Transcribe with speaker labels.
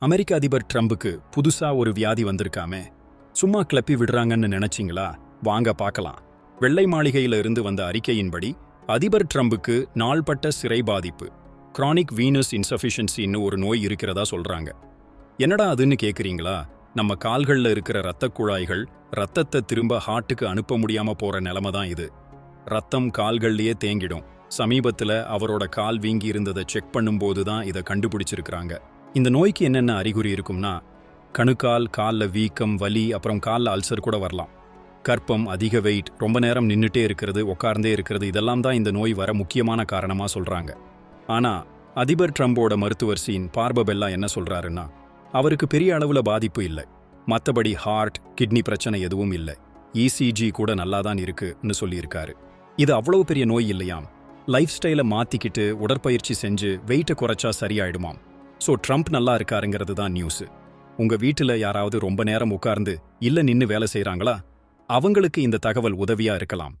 Speaker 1: அமெரிக்க அதிபர் ட்ரம்புக்கு புதுசா ஒரு வியாதி வந்திருக்காமே. சும்மா கிளப்பி விடுறாங்கன்னு நினைச்சிங்களா? வாங்க பார்க்கலாம். வெள்ளை மாளிகையில இருந்து வந்த அறிக்கையின்படி அதிபர் ட்ரம்புக்கு நாள்பட்ட சிறை பாதிப்பு. கிரானிக் வீனஸ் இன்சஃபிஷியன்சின்னு ஒரு நோய் இருக்கிறதா சொல்றாங்க. என்னடா அதுன்னு கேக்குறீங்களா? நம்ம கால்கள்ல இருக்கிற இரத்த குழாய்கள் ரத்தத்தை திரும்ப ஹார்ட்டுக்கு அனுப்ப முடியாம போற நிலைமை தான் இது. ரத்தம் கால்கள்லயே தேங்கிடும். சமீபத்துல அவரோட கால் வீங்கி இருந்ததை செக் பண்ணும்போது தான் இதை கண்டுபிடிச்சிருக்கிறாங்க. இந்த நோய்க்கு என்னென்ன அறிகுறி இருக்கும்னா கணுக்கால் காலில் வீக்கம் வலி அப்புறம் காலில் அல்சர் கூட வரலாம். கற்பம் அதிக வெயிட் ரொம்ப நேரம் நின்னுட்டே இருக்கிறது உட்கார்ந்தே இருக்கிறது இதெல்லாம் தான் இந்த நோய் வர முக்கியமான காரணமா சொல்றாங்க. ஆனா அதிபர் ட்ரம்போட மருத்துவர் சீன் பார்பபெல்லா என்ன சொல்றாருன்னா அவருக்கு பெரிய அளவுல பாதிப்பு இல்லை. மத்தபடி ஹார்ட் கிட்னி பிரச்சனை எதுவும் இல்லை. இசிஜி கூட நல்லா தான் இருக்குன்னு சொல்லியிருக்காரு. இது அவ்வளவு பெரிய நோய் இல்லையாம். லைஃப் ஸ்டைலை மாத்திக்கிட்டு உடற்பயிற்சி செஞ்சு வெயிட்டை குறைச்சா சரியாயிடுமாம். ஸோ ட்ரம்ப் நல்லா இருக்காருங்கிறது தான் நியூஸ் உங்க வீட்டுல யாராவது ரொம்ப நேரம் உட்கார்ந்து இல்ல நின்னு வேலை செய்கிறாங்களா அவங்களுக்கு இந்த தகவல் உதவியா இருக்கலாம்.